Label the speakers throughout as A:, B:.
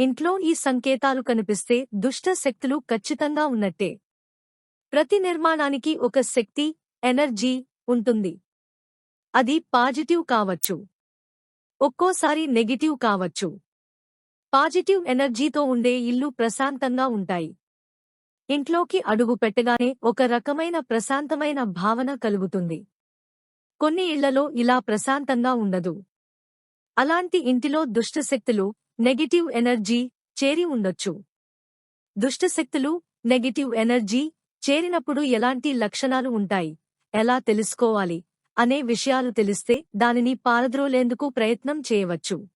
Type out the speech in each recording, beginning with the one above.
A: ఇంట్లో ఈ సంకేతాలు కనిపిస్తే దుష్ట శక్తులు ఖచ్చితంగా ఉన్నట్టే. ప్రతి నిర్మాణానికి ఒక శక్తి ఎనర్జీ ఉంటుంది. అది పాజిటివ్ కావచ్చు. ఒక్కోసారి నెగిటివ్ కావచ్చు. పాజిటివ్ ఎనర్జీతో ఉండే ఇల్లు ప్రశాంతంగా ఉంటాయి. ఇంట్లోకి అడుగు పెట్టగానే ఒక రకమైన ప్రశాంతమైన భావన కలుగుతుంది. కొన్ని ఇళ్ళలో ఇలా ప్రశాంతంగా ఉండదు. అలాంటి ఇంటిలో దుష్టశక్తులు నెగటివ్ ఎనర్జీ చేరి ఉండొచ్చు. దుష్టశక్తులు నెగటివ్ ఎనర్జీ చేరినప్పుడు ఎలాంటి లక్షణాలు ఉంటాయి? ఎలా తెలుసుకోవాలి? అనే విషయాలు తెలిస్తే దానిని పారద్రోలేందుకు ప్రయత్నం చేయవచ్చు.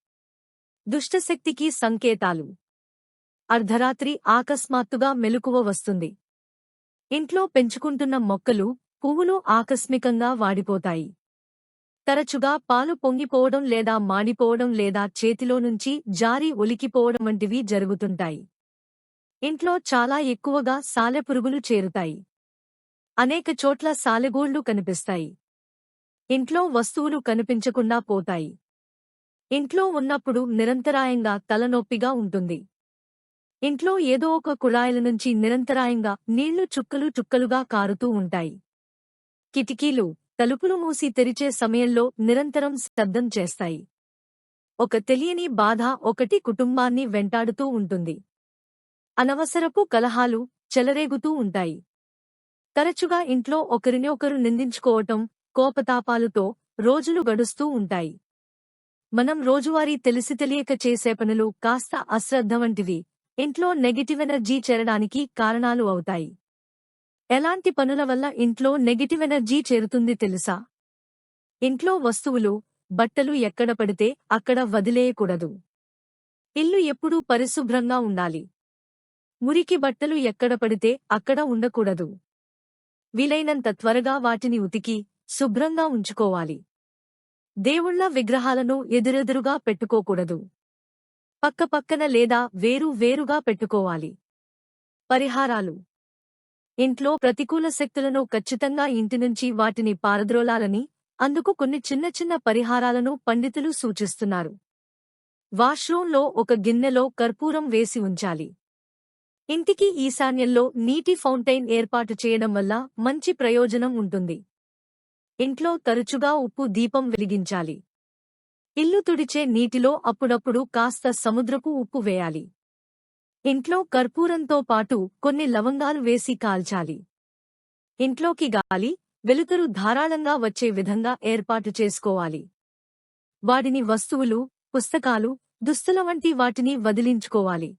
A: దుష్టశక్తికి సంకేతాలు. అర్ధరాత్రి ఆకస్మాత్తుగా మెలకువ వస్తుంది. ఇంట్లో పెంచుకుంటున్న మొక్కలు పువ్వులు ఆకస్మికంగా వాడిపోతాయి. తరచుగా పాలు పొంగిపోవడం లేదా మాడిపోవడం లేదా చేతిలో నుంచి జారి ఒలికిపోవడం వంటివి జరుగుతుంటాయి. ఇంట్లో చాలా ఎక్కువగా సాలెపురుగులు చేరుతాయి. అనేక చోట్ల సాలెగూళ్ళు కనిపిస్తాయి. ఇంట్లో వస్తువులు కనిపించకుండా పోతాయి. ఇంట్లో ఉన్నప్పుడు నిరంతరాయంగా తలనొప్పిగా ఉంటుంది. ఇంట్లో ఏదో ఒక కుళాయిల నుంచి నిరంతరాయంగా నీళ్ళు చుక్కలు చుక్కలుగా కారుతూ ఉంటాయి. కిటికీలు తలుపులు మూసి తెరిచే సమయంలో నిరంతరం శబ్దం చేస్తాయి. ఒక తెలియని బాధ ఒకటి కుటుంబాన్ని వెంటాడుతూ ఉంటుంది. అనవసరపు కలహాలు చెలరేగుతూ ఉంటాయి. తరచుగా ఇంట్లో ఒకరిని ఒకరు నిందించుకోవటం కోపతాపాలుతో రోజులు గడుస్తూ ఉంటాయి. మనం రోజువారీ తెలిసి తెలియక చేసే పనులు కాస్త అశ్రద్ధ వంటివి. ఇంట్లో నెగటివ్ ఎనర్జీ చేరడానికి కారణాలు అవుతాయి. ఎలాంటి పనుల వల్ల ఇంట్లో నెగటివ్ ఎనర్జీ చేరుతుంది తెలుసా? ఇంట్లో వస్తువులు బట్టలు ఎక్కడ పడితే అక్కడ వదిలేయకూడదు. ఇల్లు ఎప్పుడూ పరిశుభ్రంగా ఉండాలి. మురికి బట్టలు ఎక్కడ పడితే అక్కడ ఉండకూడదు. వీలైనంత త్వరగా వాటిని ఉతికి శుభ్రంగా ఉంచుకోవాలి. దేవుళ్ళ విగ్రహాలను ఎదురెదురుగా పెట్టుకోకూడదు. పక్కపక్కన లేదా వేరు వేరుగా పెట్టుకోవాలి. పరిహారాలు ఇంట్లో ప్రతికూల శక్తులను ఖచ్చితంగా ఇంటి నుంచి వాటిని పారద్రోలాలని అందుకు కొన్ని చిన్న చిన్న పరిహారాలను పండితులు సూచిస్తున్నారు. వాష్రూంలో ఒక గిన్నెలో కర్పూరం వేసి ఉంచాలి. ఇంటికి ఈశాన్యంలో నీటి ఫౌంటైన్ ఏర్పాటు చేయడం వల్ల మంచి ప్రయోజనం ఉంటుంది. ఇంట్లో తరచుగా ఉప్పు దీపం వెలిగించాలి. ఇల్లు తుడిచే నీటిలో అప్పుడప్పుడు కాస్త సముద్రపు ఉప్పు వేయాలి. ఇంట్లో కర్పూరంతో పాటు కొన్ని లవంగాలు వేసి కాల్చాలి. ఇంట్లోకి గాలి వెలుతురు ధారాళంగా వచ్చే విధంగా ఏర్పాటు చేసుకోవాలి. వాడిని వస్తువులు పుస్తకాలు దుస్తుల వంటి వాటిని వదిలించుకోవాలి.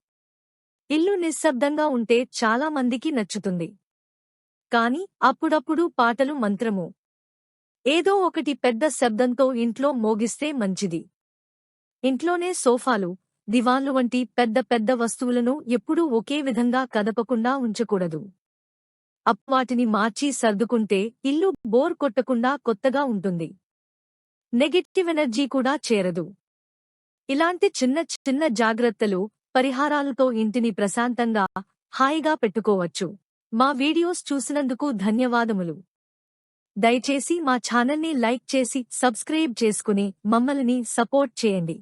A: ఇల్లు నిశ్శబ్దంగా ఉంటే చాలా మందికి నచ్చుతుంది. కాని అప్పుడప్పుడు పాటలు మంత్రము. ఏదో ఒకటి పెద్ద శబ్దంతో ఇంట్లో మోగిస్తే మంచిది. ఇంట్లోనే సోఫాలు దివాన్లు వంటి పెద్ద పెద్ద వస్తువులను ఎప్పుడూ ఒకే విధంగా కదపకుండా ఉంచకూడదు. అప్వాటిని మార్చి సర్దుకుంటే ఇల్లు బోర్ కొట్టకుండా కొత్తగా ఉంటుంది. నెగటివ్ ఎనర్జీ కూడా చేరదు. ఇలాంటి చిన్న చిన్న జాగ్రత్తలు పరిహారాలతో ఇంటిని ప్రశాంతంగా హాయిగా పెట్టుకోవచ్చు. మా వీడియోస్ చూసినందుకు ధన్యవాదములు. దయచేసి మా ఛానల్ని లైక్ చేసి సబ్స్క్రైబ్ చేసుకుని మమ్మల్ని సపోర్ట్ చేయండి.